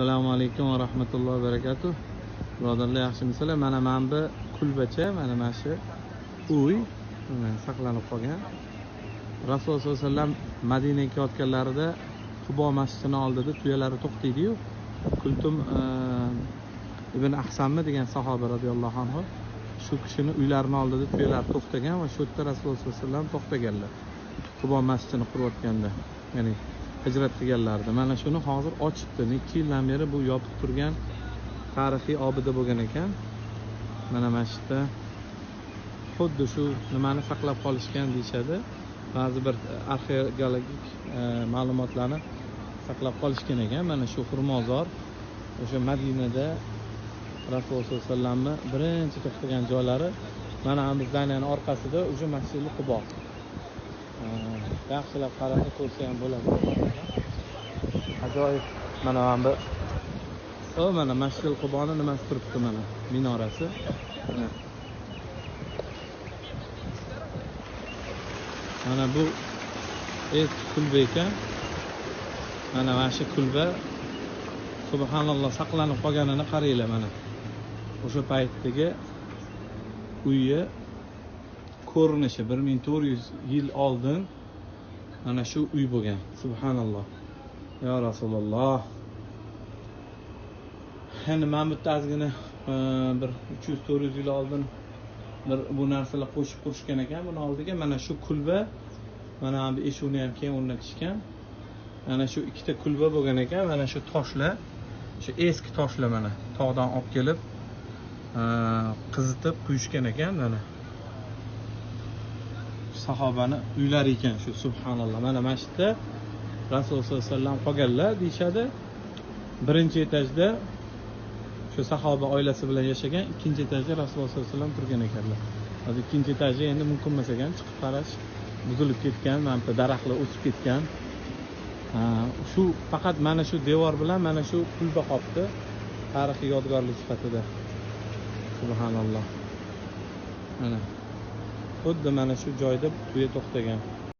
assalomu alaykum va rahmatullohi va barakatuh. Birodarlar yaxshimisizlar mana mana bu kulbacha mana mana shu uy mana saqlanib qolgan. Rasululloh sollallohu alayhi vasallam madinaga ketayotganlarida qubo masjidini oldida tuyalari to'xtaydiyu. Kultum e, ibn ahsanmi degan sahoba roziyallohu anhu shu kishini uylarini oldida tuyalar to'xtagan va shu yerda rasululloh sollallohu alayhi vasallam to'xtaganlar. Qubo masjidini qurayotganda ya'ni hijrat qilganlarida mana shuni hozir ochibdi. Ikki yildan beri bu yopiq turgan tarixiy obida bo'lgan ekan. Mana mana shu yerda xuddi shu nimani saqlab qolishgan deyishadi. Ba'zi bir e, arxeologik e, ma'lumotlarni saqlab qolishgan ekan. Mana shu xurmozor o'sha madinada rasululloh sollallohu alayhi vasallamni birinchi to'xtagan joylari. Mana bu zdaniyani orqasida уже masjidi qubo yaxshilab qarasa ko'rsa ham bo'ladi. Ajoyib. Mana mana bu o mana masjidil quboni nimasi turibdi mana minorasi. Mana. bu eski kulba ekan. Mana mana shu kulba subhanalloh saqlanib qolganini qaranglar mana. O'sha paytdagi uyi ko'rinishi bir ming to'rt yuz yil oldin mana shu uy bo'lgan. Subhanalloh. Yo rasululloh. Endi mana bu yerda ozgina e, bir uch yuz to'rt yuz yil oldin bir bu narsalar qo'shib qurishgan ekan. Buni oldiga mana shu kulba mana bu eshuvni ham keyin o'rnatishgan. Mana shu ikkita kulba bo'lgan ekan. Mana shu toshlar shu eski toshlar mana tog'dan olib kelib e, qizitib quyishgan ekan mana. Sahobani uylari ekan shu subhanalloh. Mana mana shu yerda rasululloh sollallohu alayhi vasallam qolganlar deyishadi. Birinchi etajda shu sahoba oilasi bilan yashagan ikkinchi etajda rasululloh sollallohu alayhi vasallam turgan ekanlar. Hozir ikkinchi etajda endi mumkin emas ekan chiqib qarash buzilib ketgan mana bu daraxtlar o'sib ketgan. Shu faqat mana shu devor bilan mana shu kulba qolibdi tarixiy yodgorlik sifatida. Subhanalloh. Mana. Xuddi mana shu joyda tuya to'xtagan.